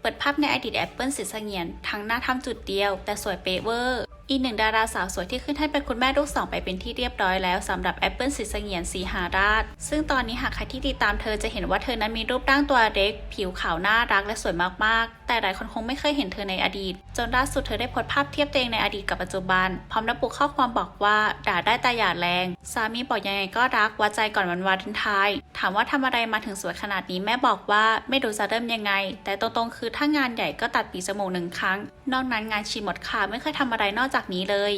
เปิดภาพในอดีตแอปเปิลสิทธิ์เสงียนทั้งหน้าทำจุดเดียว แต่สวยเป๊ะเวอร์อีกหนึ่งดาราสาวสวยที่ขึ้นให้เป็นคุณแม่ลูกสองไปเป็นที่เรียบร้อยแล้วสำหรับแอปเปิลสิทธิ์เสงียนสีหาราช ซึ่งตอนนี้หากใครที่ติดตามเธอจะเห็นว่าเธอนั้นมีรูปร่างตัวเล็ก ผิวขาวน่ารักและสวยมากๆ แต่หลายคนคงไม่เคยเห็นเธอในอดีต จนล่าสุดเธอได้โพสต์ภาพเทียบตัวเองในอดีตกับปัจจุบัน พร้อมระบุข้อความบอกว่า ด่าได้แต่อย่าแรง สามีบอกยังไงก็รักวัดใจก่อนวันวาเลนไทน์ถามว่าทำอะไรมาถึงสวยขนาดนี้แม่บอกว่าไม่รู้จะเริ่มยังไง แต่ตรงๆคือถ้างานใหญ่ก็ตัดปีจมูกหนึ่งครั้ง นอกนั้นงานชีหมดค่ะไม่เคยทำอะไรนอกจากนี้เลย